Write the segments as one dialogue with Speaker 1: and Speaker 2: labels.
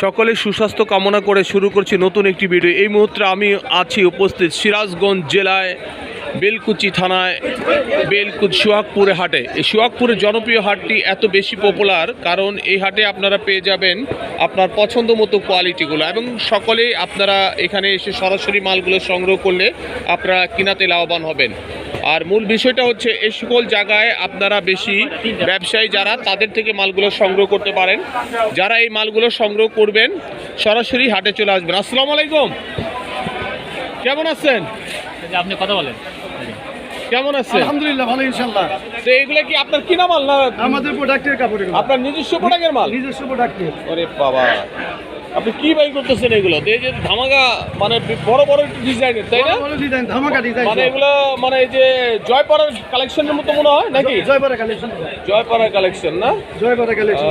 Speaker 1: সকলে সুস্বাস্থ্য কামনা করে শুরু করছি নতুন একটি ভিডিও। এই মুহূর্তে আমি আছি উপস্থিত সিরাজগঞ্জ জেলায় বেলকুচি থানায় বেলকুচ সোহাগপুরে হাটে। এই সোহাগপুরের জনপ্রিয় হাটটি এত বেশি পপুলার কারণ এই হাটে আপনারা পেয়ে যাবেন আপনার পছন্দ মতো কোয়ালিটিগুলো এবং সকলেই আপনারা এখানে এসে সরাসরি মালগুলো সংগ্রহ করলে আপনারা কিনাতে লাভবান হবেন। আর মূল বিষয়টা হচ্ছে এই সকল জায়গায় আপনারা বেশি ব্যবসায়ী যারা তাদের থেকে মালগুলো সংগ্রহ করতে পারেন। যারা এই মালগুলো সংগ্রহ করবেন সরাসরি হাটে চলে আসবেন। আসসালামু আলাইকুম। কেমন আছেন?
Speaker 2: আপনি কথা বলেন।
Speaker 1: কেমন আছেন?
Speaker 3: আলহামদুলিল্লাহ ভালো ইনশাল্লাহ
Speaker 1: তো এগুলো কি আপনার কিনা মাল না?
Speaker 3: আমাদের প্রোডাক্টের কাপড়
Speaker 1: আপনার নিজস্ব প্রোডাক্টের মাল?
Speaker 3: নিজস্ব প্রোডাক্টের
Speaker 1: ওরে বাবা। আপনি কি বাই করতেছেন এগুলো? এই যে ধামাকা মানে বড় বড় ডিজাইনের তাই না?
Speaker 3: বড় ডিজাইন ধামাকা ডিজাইন
Speaker 1: মানে এগুলো মানে এই যে জয়পাড়ার কালেকশনের মতো মনে হয় নাকি?
Speaker 3: জয়পাড়া কালেকশন
Speaker 1: জয়পাড়ার কালেকশন না?
Speaker 3: জয়পাড়া কালেকশন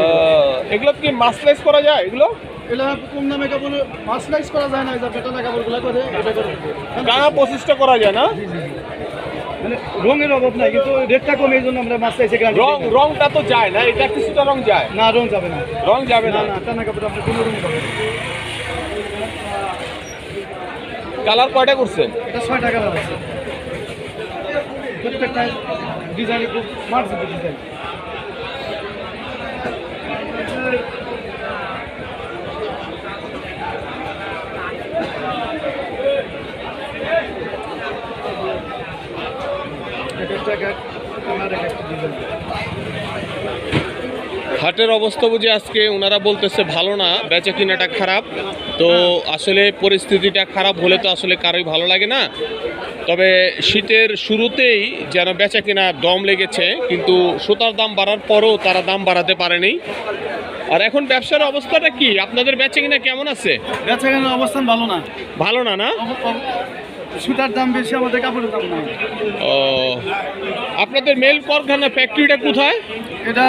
Speaker 1: এগুলো কি মাসলাইজ করা যায় এগুলো?
Speaker 3: এগুলো কম দামে কাপড় মাসলাইজ করা যায় না করে
Speaker 1: পঁচিশটা করা। যায় না?
Speaker 3: মানে রঙের অভাব নাই কিন্তু রেটটা কমে এই জন্য আমরা মাসলাইজে গ্যারান্টি
Speaker 1: রং রংটা তো যায় না এটা কিছুটা রং যায়।
Speaker 3: না রং যাবে না।
Speaker 1: রং যাবে
Speaker 3: না।
Speaker 1: না
Speaker 3: টানা কাপড় আপনি কোনো রঙ পাবেন।
Speaker 1: কালার কয়টা করছেন?
Speaker 3: এটা ছয়টা কালার আছে। প্রত্যেকটা ডিজাইনে খুব মার্জিত ডিজাইন এক একটা এক এক- আমার এক একটা ডিজাইন
Speaker 1: হাটের অবস্থা বুঝে আজকে ওনারা বলতেছে ভালো না বেচা কিনাটা খারাপ। তো আসলে পরিস্থিতিটা খারাপ হলে তো আসলে কারোই ভালো লাগে না। তবে শীতের শুরুতেই যেন বেচা কিনা দম লেগেছে কিন্তু সুতার দাম বাড়ার পরও তারা দাম বাড়াতে পারেনি। আর এখন ব্যবসার অবস্থাটা কি? আপনাদের বেচা কিনা কেমন আছে?
Speaker 3: বেচা কেনার অবস্থান ভালো না।
Speaker 1: ভালো না না?
Speaker 3: সুতার দাম বেশি আমাদের কাপড়ের দাম নাই।
Speaker 1: ও আপনাদের মেল কারখানা ফ্যাক্টরিটা কোথায়?
Speaker 3: এটা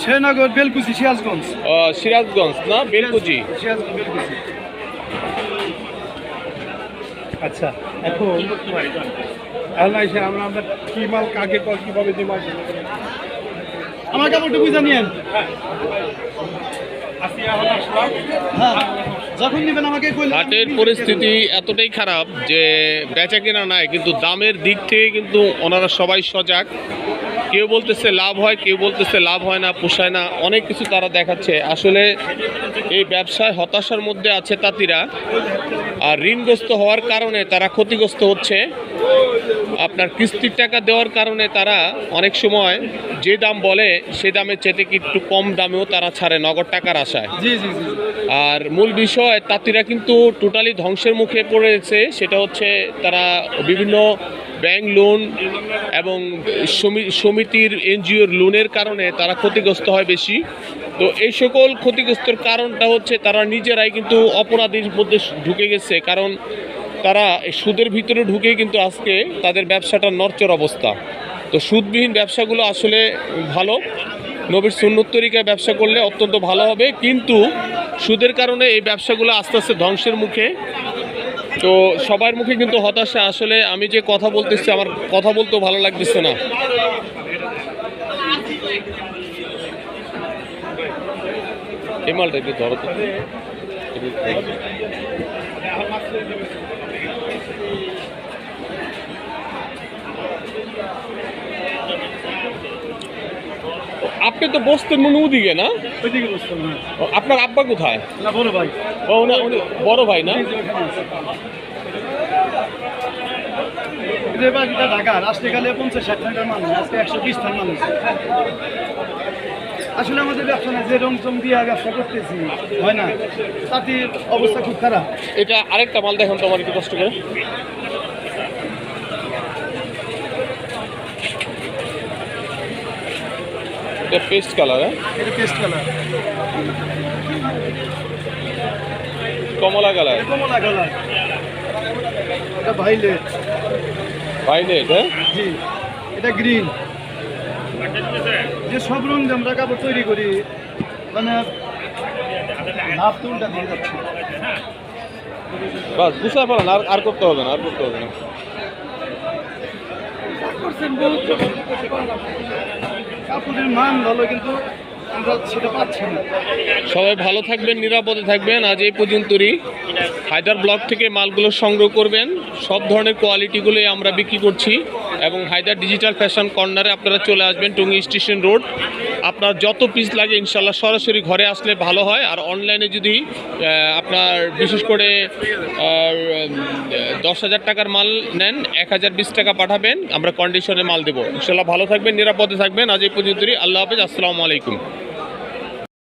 Speaker 3: শ্রীনগর বেলকুচি সিরাজগঞ্জ।
Speaker 1: ও, সিরাজগঞ্জ না? বেলকুচি।
Speaker 3: সিরাজগঞ্জ বেলকুচি।
Speaker 4: আচ্ছা এখন আল্লাহ এসে আমরা আমরা কি মাল কাকে কল কীভাবে যে মাল?
Speaker 3: আমার কাপড়টা বুঝে হ্যাঁ যখন নেবেন আমাকে
Speaker 1: হাটের পরিস্থিতি এতটাই খারাপ যে বেচা কেনা নাই কিন্তু দামের দিক থেকে কিন্তু ওনারা সবাই সজাগ। কেউ বলতেছে লাভ হয় কেউ বলতেছে লাভ হয় না পোষায় না অনেক কিছু তারা দেখাচ্ছে। আসলে এই ব্যবসায় হতাশার মধ্যে আছে তাঁতিরা। আর ঋণগ্রস্ত হওয়ার কারণে তারা ক্ষতিগ্রস্ত হচ্ছে। আপনার কিস্তির টাকা দেওয়ার কারণে তারা অনেক সময় যে দাম বলে সে দামের চেতে কি একটু কম দামেও তারা ছাড়ে নগদ টাকার আশায়।
Speaker 3: জি জি জি।
Speaker 1: আর মূল বিষয় তাঁতিরা কিন্তু টোটালি ধ্বংসের মুখে পড়েছে। সেটা হচ্ছে তারা বিভিন্ন ব্যাংক লোন এবং সমি- সমিতির এনজিওর লোনের কারণে তারা ক্ষতিগ্রস্ত হয় বেশি। তো এই সকল ক্ষতিগ্রস্তর কারণটা হচ্ছে তারা নিজেরাই কিন্তু অপরাধীর মধ্যে ঢুকে গেছে। কারণ তারা সুদের ভিতরে ঢুকে কিন্তু আজকে তাদের ব্যবসাটা নরচর অবস্থা। তো সুদবিহীন ব্যবসাগুলো আসলে ভালো। নবীর সুন্নতরিকায় ব্যবসা করলে অত্যন্ত ভালো হবে। কিন্তু সুদের কারণে এই ব্যবসাগুলো আস্তে আস্তে ধ্বংসের মুখে। তো সবার মুখে কিন্তু হতাশা। আসলে আমি যে কথা বলতেছি, আমার কথা বলতেও ভালো লাগতেছে না। এই মালটা একটু ধরো তো। আপনি তো বসতেন মনে ওদিকে না?
Speaker 3: না
Speaker 1: ও, আপনার আব্বা কোথায়?
Speaker 3: না বড় ভাই।
Speaker 1: ও উনি উনি বড় ভাই না?
Speaker 3: ঢাকা আসতে গেলে পঞ্চাশ ষাট টাকার মানুষ আজকে একশো বিশ টাকার মানুষ। আসলে আমাদের ব্যবসা না যে রং চং দিয়ে ব্যবসা করতেছি হয় না? তাঁতির অবস্থা খুব খারাপ।
Speaker 1: এটা আরেকটা মাল দেখুন তোমার একটু কষ্ট করে। এটা পেস্ট কালার হ্যাঁ?
Speaker 3: এটা পেস্ট কালার।
Speaker 1: কমলা কালার।
Speaker 3: কমলা কালার। এটা ভাইলেট।
Speaker 1: ভাইলেট হ্যাঁ?
Speaker 3: জি। এটা গ্রিন। যে সব রং দিয়ে আমরা কাপড় তৈরি করি মানে লাভ তো উল্টা দিয়ে যাচ্ছে।
Speaker 1: বাস বুঝতে পারেন আর আর করতে হবে না আর করতে হবে না।
Speaker 3: কাপড়ের মান ভালো কিন্তু আমরা সেটা পাচ্ছি না।
Speaker 1: সবাই ভালো থাকবেন নিরাপদে থাকবেন। আজ এই পর্যন্তই। হায়দার ব্লক থেকে মালগুলো সংগ্রহ করবেন। সব ধরনের কোয়ালিটিগুলোই আমরা বিক্রি করছি। এবং হায়দার ডিজিটাল ফ্যাশন কর্নারে আপনারা চলে আসবেন টুঙ্গি স্টেশন রোড আপনার যত পিস লাগে ইনশাল্লাহ সরাসরি ঘরে আসলে ভালো হয়। আর অনলাইনে যদি আপনার বিশেষ করে দশ হাজার টাকার মাল নেন, এক হাজার বিশ টাকা পাঠাবেন, আমরা কন্ডিশনে মাল দেবো। ইনশাল্লাহ ভালো থাকবেন, নিরাপদে থাকবেন। আজ এই পর্যন্তই। আল্লাহ হাফেজ। আসসালামু আলাইকুম।